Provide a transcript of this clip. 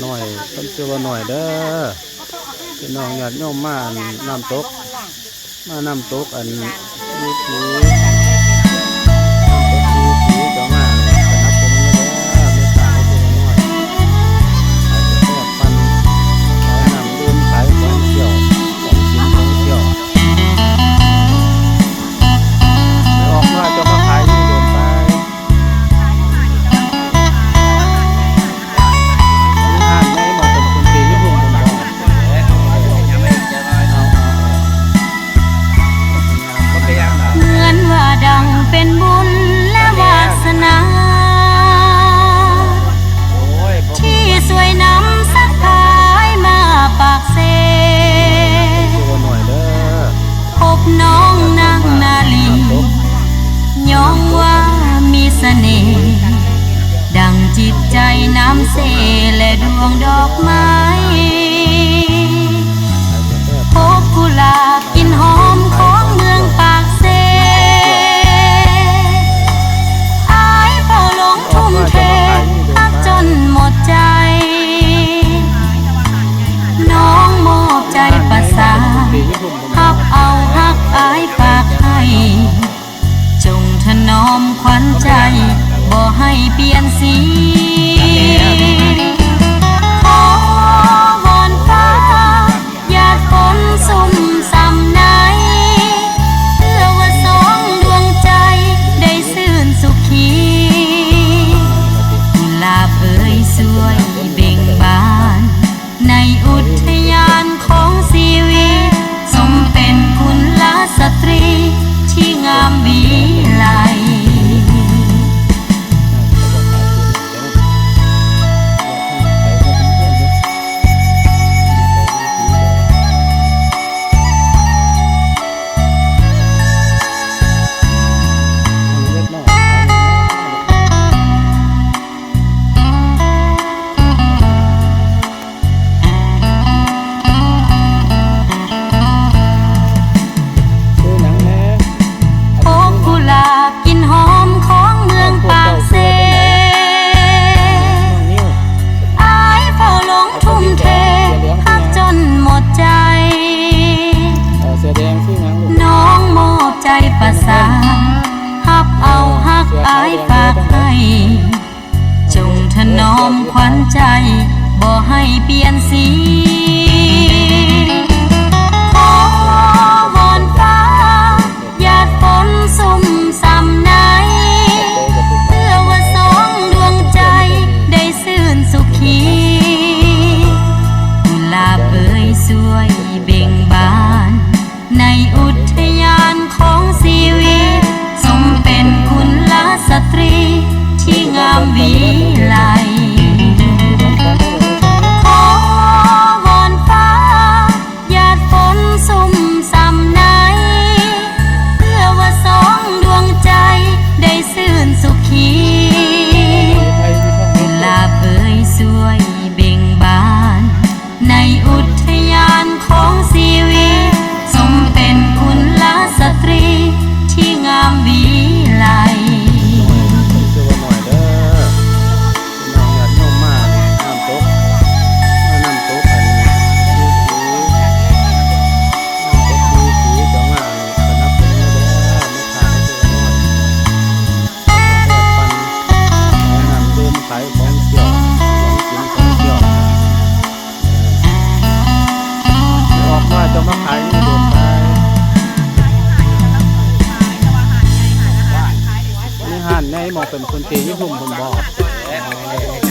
หน่อยต้นเสือว่าหน่อยเด้อพี่น้องอยากโยมมาน้ำตก มาน้ำตกอันนี้ สน่ดังจิตใจน้ำเสและดวงดอกไม้ สวยเบ่งบาน ในอุทยานของสีวี สมเป็นคุณลาสตรีที่งามวี ใจบ่ให้เปลี่ยนสี ให้มองเป็นคนตีที่ปุ่นผมบอก